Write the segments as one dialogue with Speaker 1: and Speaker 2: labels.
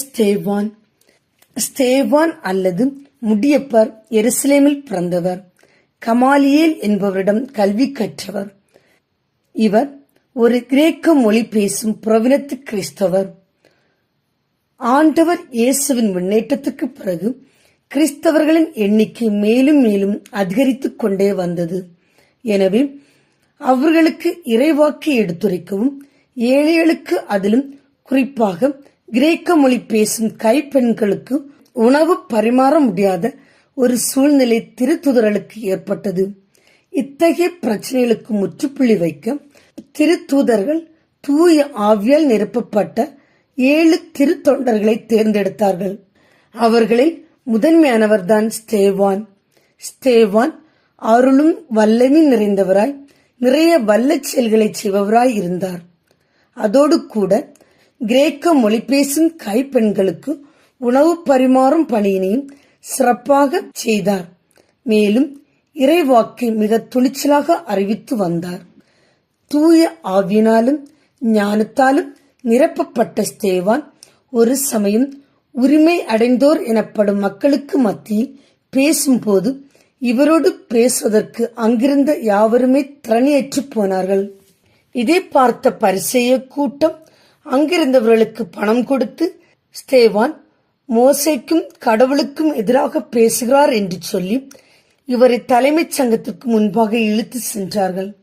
Speaker 1: ஸ்தேவான் ஸ்தேவான் அல்லது முடியப்பர் எருசலேமில் பிறந்தவர் கமாலியேல் என்பவரிடம் கல்வி கற்றவர். இவர் ஒரு கிரேக்க மொழி பேசும் புறவினத்து கிறிஸ்தவர். ஆண்டவர் இயேசுவின் முன்னேற்றத்துக்கு பிறகு கிறிஸ்தவர்களின் எண்ணிக்கை மேலும் மேலும் அதிகரித்துக் கொண்டே வந்தது. எனவே அவர்களுக்கு இறைவாக்கு எடுத்துரைக்கவும் ஏழைகளுக்கு அதிலும் குறிப்பாக கிரேக்க மொழி பேசும் கைப்பெண்களுக்கு உணவு பரிமாற முடியாத ஒரு சூழ்நிலை திருத்துதர்களுக்கு ஏற்பட்டது. இத்தகைய பிரச்சனைகளுக்கு முற்றுப்புள்ளி வைக்க திருத்தூதர்கள் தூய ஆவியால் நிரப்பப்பட்ட ஏழு திருத்தொண்டர்களை தேர்ந்தெடுத்தார்கள். அவர்களில் முதன்மையானவர்தான் ஸ்டேவான். ஸ்டேவான் அருளும் வல்லமை நிறைந்தவராய் நிறைய வல்லச் செயல்களை செய்பவராய் இருந்தார். அதோடு கூட கிரேக்க மொழி பேசும் கைப்பெண்களுக்கு உணவு பரிமாறும் பணியினையும் சிறப்பாக செய்தார். மேலும் இறைவாக்கை மிக துணிச்சலாக அறிவித்து வந்தார். தூய ஆவியினாலும் ஞானத்தாலும் நிரப்பப்பட்ட ஸ்தேவான் ஒரு சமயம் உரிமை அடைந்தோர் எனப்படும் மக்களுக்கு மத்தியில் பேசும்போது இவரோடு பேசுவதற்கு அங்கிருந்த யாவருமே திறனியற்று போனார்கள். இதை பார்த்த பரிசெய கூட்டம் அங்கிருந்தவர்களுக்கு பணம் கொடுத்து ஸ்தேவான் மோசைக்கும் கடவுளுக்கும் எதிராக பேசுகிறார் என்று சொல்லி இவரை தலைமைச் சங்கத்திற்கு முன்பாக இழுத்து சென்றார்கள்.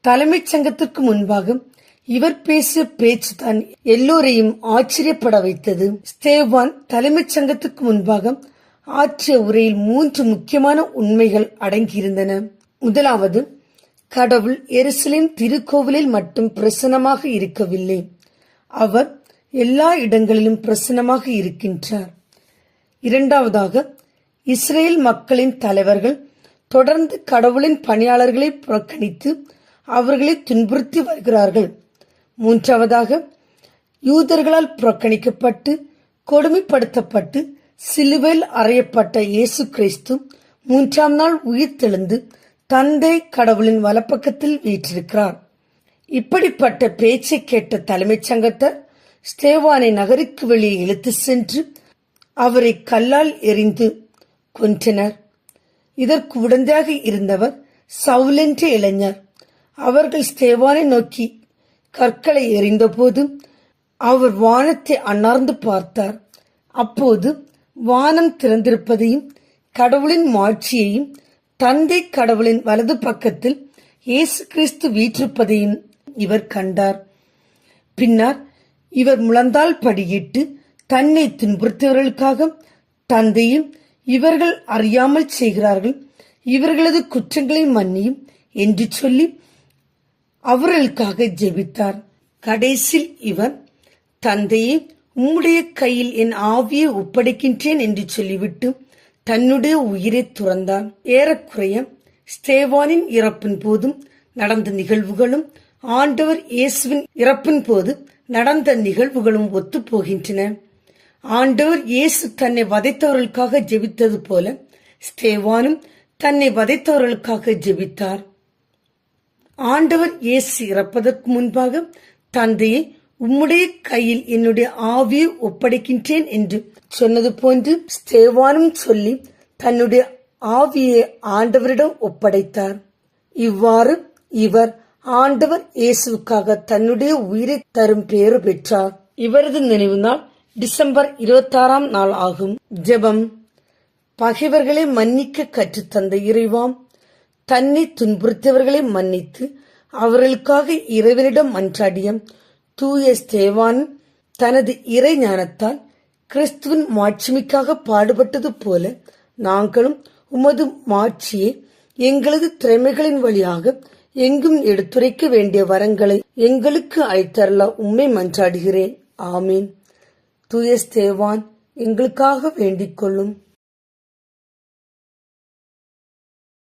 Speaker 1: தலைமைச் சங்கத்திற்கு முன்பாக இவர் பேசிய பேச்சு தான் எல்லோரையும் ஆச்சரியப்பட வைத்தது. ஸ்தேவான் தலைமைச் சங்கத்துக்கு முன்பாக ஆற்றிய உரையில் மூன்று முக்கியமான உண்மைகள் அடங்கியிருந்தன. முதலாவது கடவுள் எருசலின் திருக்கோவிலில் மட்டும் பிரசன்னமாக இருக்கவில்லை. அவர் எல்லா இடங்களிலும் பிரசன்னமாக இருக்கின்றார். இரண்டாவதாக இஸ்ரேல் மக்களின் தலைவர்கள் தொடர்ந்து கடவுளின் பணியாளர்களை புறக்கணித்து அவர்களை துன்புறுத்தி வருகிறார்கள். மூன்றாவதாக யூதர்களால் புறக்கணிக்கப்பட்டு கொடுமைப்படுத்தப்பட்டு சிலுவையில் அறையப்பட்ட இயேசு கிறிஸ்து மூன்றாம் நாள் உயிர்த்தெழுந்து தந்தை கடவுளின் வலப்பக்கத்தில் வீற்றிருக்கிறார். இப்படிப்பட்ட பேச்சை கேட்ட தலைமைச் சங்கத்தார் ஸ்தேவானை நகருக்கு வெளியே இழுத்து சென்று அவரை கல்லால் எறிந்து கொன்றனர். இதற்கு உடந்தையாக இருந்தவர் சவுலென்ற இளைஞர். அவர்கள் ஸ்தேவானை நோக்கி கற்களை எறிந்தபோது அவர் வானத்தை அண்ணார்ந்து பார்த்தார். அப்போது வானம் திறந்திருப்பதையும் கடவுளின் மாட்சியையும் தந்தை கடவுளின் வலது பக்கத்தில் இயேசு கிறிஸ்து வீற்றிருப்பதையும் இவர் கண்டார். பின்னர் இவர் முழந்தால் படியிட்டு தன்னை துன்புறுத்தியவர்களுக்காக தந்தையும் இவர்கள் அறியாமல் செய்கிறார்கள். இவர்களது குற்றங்களை மன்னியும் என்று சொல்லி அவர்களுக்காக ஜெபித்தார். கடைசியில் இவர் தந்தையே உம்முடைய கையில் என் ஆவியை ஒப்படைக்கின்றேன் என்று சொல்லிவிட்டு தன்னுடைய உயிரை துறந்தார். ஏறக்குறைய ஸ்தேவானின் இறப்பின் போதும் நடந்த நிகழ்வுகளும் ஆண்டவர் இயேசுவின் இறப்பின் போது நடந்த நிகழ்வுகளும் ஒத்துப்போகின்றன. ஆண்டவர் இயேசு தன்னை வதைத்தவர்களுக்காக ஜெபித்தது போல ஸ்தேவானும் தன்னை வதைத்தவர்களுக்காக ஜெபித்தார். ஆண்டவர் இயேசு இறப்பதற்கு முன்பாக தந்தையை உம்முடைய கையில் என்னுடைய ஆவியை ஒப்படைக்கின்றேன் என்று சொன்னது போன்று ஸ்தேவானும் சொல்லி தன்னுடைய ஆவியை ஆண்டவரிடம் ஒப்படைத்தார். இவ்வாறு இவர் ஆண்டவர் இயேசுவுக்காக தன்னுடைய உயிரை தரும் பேறு பெற்றார். இவரது நினைவு நாள் டிசம்பர் இருபத்தாறாம் நாள் ஆகும். ஜெபம். பகைவர்களை மன்னிக்க கற்றுத்தந்த இறைவாம் தன்னை துன்புறுத்தியவர்களை மன்னித்து அவர்களுக்காக இறைவனிடம் மன்றாடிய தூய ஸ்தேவான் தனது இறை ஞானத்தால் கிறிஸ்துவின் மாட்சிமைக்காக பாடுபட்டது போல நாங்களும் உமது மாட்சியை எங்களது திறமைகளின் வழியாக எங்கும் எடுத்துரைக்க வேண்டிய வரங்களை எங்களுக்கு அழைத்தரல உம்மை மன்றாடுகிறேன். ஆமீன். தூயஸ்தேவான் எங்களுக்காக வேண்டிக் கொள்ளும்